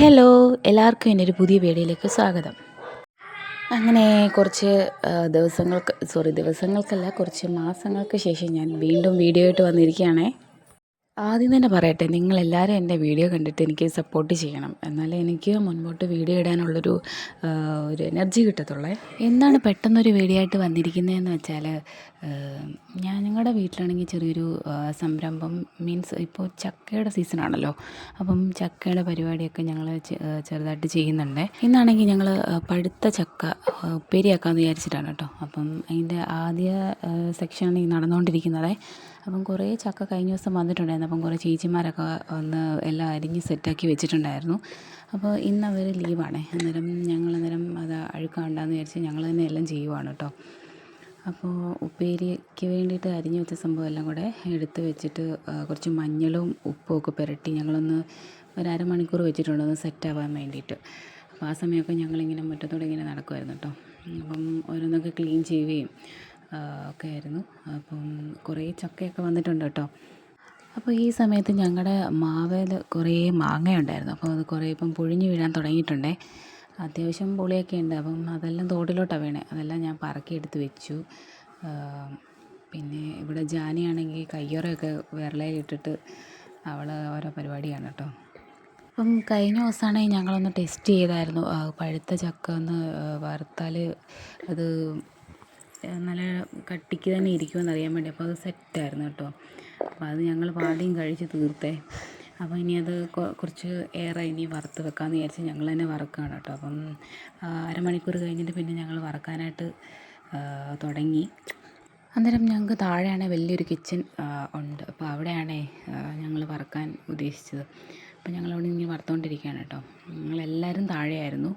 Hello എല്ലാവർക്കും എന്റെ ഒരു പുതിയ വീഡിയോയിലേക്ക് സ്വാഗതം. അങ്ങനെ കുറച്ച് ദിവസങ്ങൾക്ക് സോറി ദിവസങ്ങൾക്കല്ല കുറച്ച് മാസങ്ങൾക്ക് ശേഷം ഞാൻ വീണ്ടും വീഡിയോ ആയിട്ട് വന്നിരിക്കുകയാണേ. ആദ്യം തന്നെ പറയട്ടെ നിങ്ങളെല്ലാവരും എന്റെ വീഡിയോ കണ്ടിട്ട് എനിക്ക് സപ്പോർട്ട് ചെയ്യണം. എന്നാലേ എനിക്ക് മുൻപോട്ട് വീഡിയോ ഇടാനുള്ളൊരു ഒരു എനർജി കിട്ടത്തുള്ളേ. എന്താണ് പെട്ടെന്നൊരു വീഡിയോ ആയിട്ട് വന്നിരിക്കുന്നതെന്ന് വെച്ചാൽ ഞാൻ ഞങ്ങളുടെ വീട്ടിലാണെങ്കിൽ ചെറിയൊരു സംരംഭം മീൻസ് ഇപ്പോൾ ചക്കയുടെ സീസണാണല്ലോ അപ്പം ചക്കയുടെ പരിപാടിയൊക്കെ ഞങ്ങൾ ചെറുതായിട്ട് ചെയ്യുന്നുണ്ട്. ഇന്നാണെങ്കിൽ ഞങ്ങൾ പഴുത്ത ചക്ക ഉപ്പേരിയാക്കാമെന്ന് വിചാരിച്ചിട്ടാണ് കേട്ടോ. അപ്പം അതിന്റെ ആദ്യ സെക്ഷനാണ് ഈ നടന്നുകൊണ്ടിരിക്കുന്നത്. അപ്പം കുറേ ചക്ക കഴിഞ്ഞ ദിവസം വന്നിട്ടുണ്ടായിരുന്നു. അപ്പം കുറേ ചേച്ചിമാരൊക്കെ ഒന്ന് എല്ലാം അരിഞ്ഞ് സെറ്റാക്കി വെച്ചിട്ടുണ്ടായിരുന്നു. അപ്പോൾ ഇന്ന് അവർ ലീവാണ്. അന്നേരം ഞങ്ങൾ അന്നേരം അത് അഴുക്കാണ്ടാന്ന് വിചാരിച്ച് ഞങ്ങൾ തന്നെ എല്ലാം ചെയ്യുവാണ് കേട്ടോ. അപ്പോൾ ഉപ്പേരിക്ക് വേണ്ടിയിട്ട് അരിഞ്ഞു വെച്ച സംഭവം എല്ലാം കൂടെ എടുത്ത് വെച്ചിട്ട് കുറച്ച് മഞ്ഞളും ഉപ്പും ഒക്കെ പുരട്ടി ഞങ്ങളൊന്ന് ഒരു അരമണിക്കൂർ വെച്ചിട്ടുണ്ട് ഒന്ന് സെറ്റാവാൻ വേണ്ടിയിട്ട്. അപ്പോൾ ആ സമയമൊക്കെ ഞങ്ങളിങ്ങനെ മുറ്റത്തോടെ ഇങ്ങനെ നടക്കുമായിരുന്നു കേട്ടോ. അപ്പം ഓരോന്നൊക്കെ ക്ലീൻ ചെയ്യുകയും ഒക്കെ ആയിരുന്നു. അപ്പം കുറേ ചക്കയൊക്കെ വന്നിട്ടുണ്ട് കേട്ടോ. അപ്പോൾ ഈ സമയത്ത് ഞങ്ങളുടെ മാവേൽ കുറേ മാങ്ങയുണ്ടായിരുന്നു അപ്പോൾ അത് കുറേ ഇപ്പം പൊഴിഞ്ഞു വീഴാൻ തുടങ്ങിയിട്ടുണ്ടേ. അത്യാവശ്യം പുളിയൊക്കെ ഉണ്ട്. അപ്പം അതെല്ലാം തോട്ടിലോട്ടാണ് വീണേ. അതെല്ലാം ഞാൻ പറക്കി എടുത്ത് വെച്ചു. പിന്നെ ഇവിടെ ജാനിയാണെങ്കിൽ കയ്യൊറയൊക്കെ വിരലയിലിട്ടിട്ട് അവൾ ഓരോ പരിപാടിയാണ് കേട്ടോ. അപ്പം കഴിഞ്ഞ ദിവസമാണെങ്കിൽ ഞങ്ങളൊന്ന് ടെസ്റ്റ് ചെയ്തായിരുന്നു. പഴുത്ത ചക്ക ഒന്ന് വറുത്താൽ അത് നല്ല കട്ടിക്ക് തന്നെ ഇരിക്കുമെന്ന് അറിയാൻ വേണ്ടി. അപ്പോൾ അത് സെറ്റായിരുന്നു കേട്ടോ. അപ്പോൾ അത് ഞങ്ങൾ പാതിയും കഴിച്ച് തീർത്തേ. അപ്പോൾ ഇനി അത് കുറച്ച് ഏറെ ഇനി വറുത്ത് വെക്കാമെന്ന് വിചാരിച്ച് ഞങ്ങൾ തന്നെ വറുക്കുകയാണ് കേട്ടോ. അപ്പം അരമണിക്കൂർ കഴിഞ്ഞിട്ട് പിന്നെ ഞങ്ങൾ വറക്കാനായിട്ട് തുടങ്ങി. അന്നേരം ഞങ്ങൾക്ക് താഴെയാണ് വലിയൊരു കിച്ചൺ ഉണ്ട്. അപ്പോൾ അവിടെയാണ് ഞങ്ങൾ വറക്കാൻ ഉദ്ദേശിച്ചത്. അപ്പോൾ ഞങ്ങളവിടെ ഇങ്ങനെ വറുത്തുകൊണ്ടിരിക്കുകയാണ് കേട്ടോ. ഞങ്ങളെല്ലാവരും താഴെയായിരുന്നു.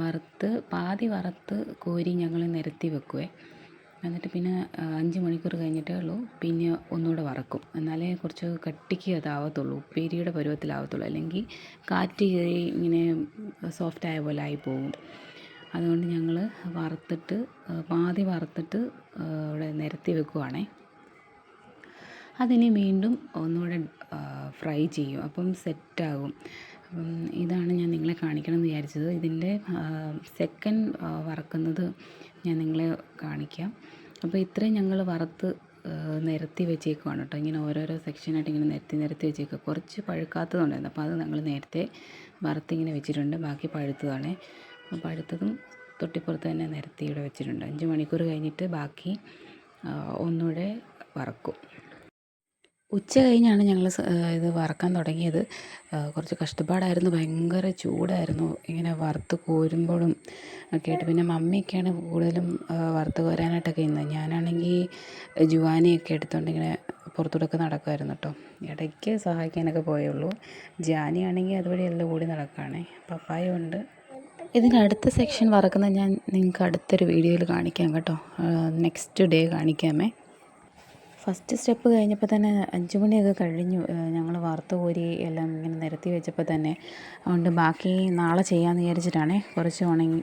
വറുത്ത് പാതി വറുത്ത് കോരി ഞങ്ങൾ നിരത്തി വെക്കുവേ. എന്നിട്ട് പിന്നെ അഞ്ച് മണിക്കൂർ കഴിഞ്ഞിട്ടേ ഉള്ളൂ. പിന്നെ ഒന്നുകൂടെ വറക്കും. എന്നാലേ കുറച്ച് കട്ടിക്ക് അതാവത്തുള്ളൂ. ഉപ്പേരിയുടെ പരുവത്തിലാവത്തുള്ളൂ. അല്ലെങ്കിൽ കാറ്റ് കയറി ഇങ്ങനെ സോഫ്റ്റ് ആയ പോലെ ആയി പോകും അതുകൊണ്ട് ഞങ്ങൾ വറുത്തിട്ട് പാതി വറുത്തിട്ട് ഇവിടെ നിരത്തി വെക്കുവാണേ. അതിനെ വീണ്ടും ഒന്നുകൂടെ ഫ്രൈ ചെയ്യും. അപ്പം സെറ്റാകും ഇതാണ് ഞാൻ നിങ്ങളെ കാണിക്കണം എന്ന് വിചാരിച്ചത്. ഇതിന്റെ സെക്കൻഡ് വറക്കുന്നത് ഞാൻ നിങ്ങളെ കാണിക്കാം. അപ്പോൾ ഇത്രയും ഞങ്ങൾ വറുത്ത് നിരത്തി വെച്ചേക്കുവാണ് കേട്ടോ. ഇങ്ങനെ ഓരോരോ സെക്ഷനായിട്ട് ഇങ്ങനെ നിരത്തി നിരത്തി വെച്ചേക്കുക കുറച്ച് പഴുക്കാത്തതുണ്ടായിരുന്നു. അപ്പോൾ അത് ഞങ്ങൾ നേരത്തെ വറുത്തിങ്ങനെ വെച്ചിട്ടുണ്ട്. ബാക്കി പഴുത്തതാണ്. അപ്പോൾ പഴുത്തതും തൊട്ടിപ്പുറത്ത് തന്നെ നിരത്തി ഇവിടെ വെച്ചിട്ടുണ്ട്. അഞ്ച് മണിക്കൂർ കഴിഞ്ഞിട്ട് ബാക്കി ഒന്നുകൂടെ വറക്കും. ഉച്ച കഴിഞ്ഞാണ് ഞങ്ങൾ ഇത് വറക്കാൻ തുടങ്ങിയത്. കുറച്ച് കഷ്ടപ്പാടായിരുന്നു. ഭയങ്കര ചൂടായിരുന്നു. ഇങ്ങനെ വറുത്ത് കോരുമ്പോഴും ഒക്കെ ആയിട്ട് പിന്നെ മമ്മിയൊക്കെയാണ് കൂടുതലും വറുത്ത് കോരാനായിട്ടൊക്കെ ഇന്ന്. ഞാനാണെങ്കിൽ ജുവാനിയൊക്കെ എടുത്തുകൊണ്ട് ഇങ്ങനെ പുറത്തൂടെയൊക്കെ നടക്കുമായിരുന്നു കേട്ടോ. ഇടയ്ക്ക് സഹായിക്കാനൊക്കെ പോയുള്ളൂ. ജാനിയാണെങ്കിൽ അതുവഴി എല്ലാം കൂടി നടക്കുകയാണേ പപ്പായ ഉണ്ട്. ഇതിന്റെ അടുത്ത സെക്ഷൻ വറക്കുന്നത് ഞാൻ നിങ്ങൾക്ക് അടുത്തൊരു വീഡിയോയിൽ കാണിക്കാം കേട്ടോ. നെക്സ്റ്റ് ഡേ കാണിക്കാമേ. ഫസ്റ്റ് സ്റ്റെപ്പ് കഴിഞ്ഞപ്പോൾ തന്നെ അഞ്ച് മണിയൊക്കെ കഴിഞ്ഞു. ഞങ്ങൾ വറുത്ത് കോരി എല്ലാം ഇങ്ങനെ നിരത്തി വെച്ചപ്പോൾ തന്നെ അതുകൊണ്ട് ബാക്കി നാളെ ചെയ്യാമെന്ന് വിചാരിച്ചിട്ടാണേ കുറച്ച് ഉണങ്ങി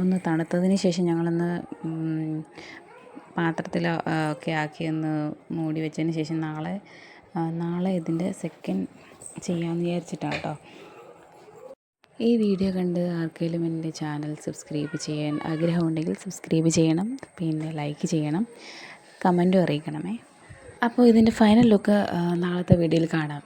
ഒന്ന് തണുത്തതിന് ശേഷം ഞങ്ങളൊന്ന് പാത്രത്തിൽ ഒക്കെ ആക്കി ഒന്ന് മൂടി വെച്ചതിന് ശേഷം നാളെ നാളെ ഇതിന്റെ സെക്കൻഡ് ചെയ്യാമെന്ന് വിചാരിച്ചിട്ടാണ് കേട്ടോ. ഈ വീഡിയോ കണ്ട് ആർക്കെങ്കിലും എന്റെ ചാനൽ സബ്സ്ക്രൈബ് ചെയ്യാൻ ആഗ്രഹമുണ്ടെങ്കിൽ സബ്സ്ക്രൈബ് ചെയ്യണം പിന്നെ ലൈക്ക് ചെയ്യണം കമന്റും അറിയിക്കണമേ. അപ്പോൾ ഇതിന്റെ ഫൈനൽ ലുക്ക് നാളത്തെ വീഡിയോയിൽ കാണാം.